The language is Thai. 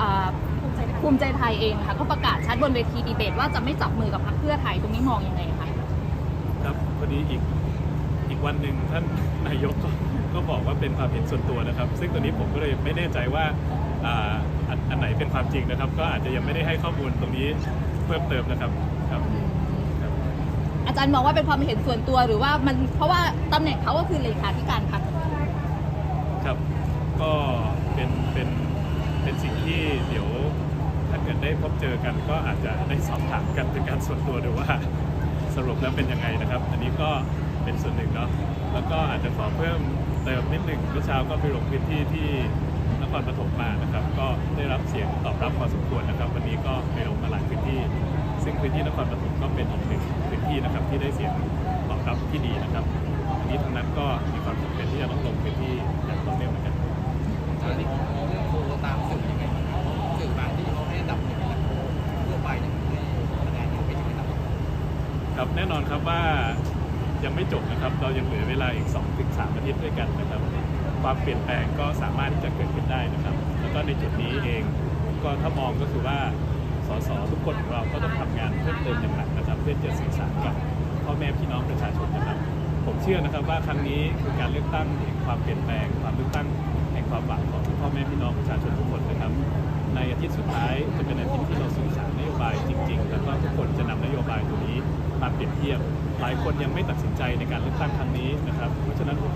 อ่าภูมิใจไทยเองค่ะก็ประกาศชัดบนเวทีดีเบต ว่าจะไม่จับมือกับพรรคเพื่อไทยตรงนี้มองยังไงคะครับพอดีอีกอีกวันหนึ่งท่านนายกก็ก็บอกว่าเป็นความเห็นส่วนตัวนะครับ ซึ่งตอนนี้ผมก็เลยไม่แน่ใจว่าอ่าอันอันไหนเป็นความจริงนะครับ ก็อาจจะยังไม่ได้ให้ข้อมูลตรงนี้เพิ่มเติมนะครับครับครับอาจารย์มองว่าเป็นความเห็นส่วนตัวหรือว่ามันเพราะว่าตำแหน่งเขาก็คือเลขาธิการพรรค ครับก็เป็นเป็น เป็นสิ่งที่เดี๋ยวถ้าเกิดได้พบเจอกันก็อาจจะได้สอบถามกันเป็นการส่วนตัวดูว่าสรุปแล้วเป็นยังไงนะครับ อันนี้ก็เป็นส่วนหนึ่งเนาะแล้วก็อาจจะขอเพิ่มเติมนิดหนึ่งเมื่อเช้าก็ไปลงพื้นที่ที่นครปฐมมานะครับ ก็ได้รับเสียงตอบรับพอสมควรนะครับ วันนี้ก็ไปลงมาหลายพื้นที่ ซึ่งพื้นที่นครปฐมก็เป็นอีกหนึ่งพื้นที่นะครับที่ได้เสียงตอบรับที่ดีนะครับอันนี้ทั้งนั้นก็มีความจำเป็นที่จะต้องลงพื้นที่ ครับแน่นอนครับว่ายังไม่จบนะครับ เรายังเหลือเวลาอีก2ถึง3อาทิตย์ด้วยกันนะครับ ความเปลี่ยนแปลงก็สามารถที่จะเกิดขึ้นได้นะครับ แล้วก็ในจุดนี้เองก็ถ้ามองก็คือว่าสสทุกคนของเราก็ต้องทำงานเพิ่มเติมอย่างหนักนะครับ เพื่อจะสื่อสารกับพ่อแม่พี่น้องประชาชนนะครับ ผมเชื่อนะครับว่าครั้งนี้คือการเลือกตั้งแห่งความเปลี่ยนแปลง ความเลือกตั้งแห่งความหวังของพ่อแม่พี่น้องประชาชนทุกคนนะครับ ในอาทิตย์สุดท้ายจะเป็นอาทิตย์ที่เรา เปรียบเทียบ หลายคนยังไม่ตัดสินใจในการเลือกตั้งครั้งนี้นะครับ เพราะฉะนั้นโอ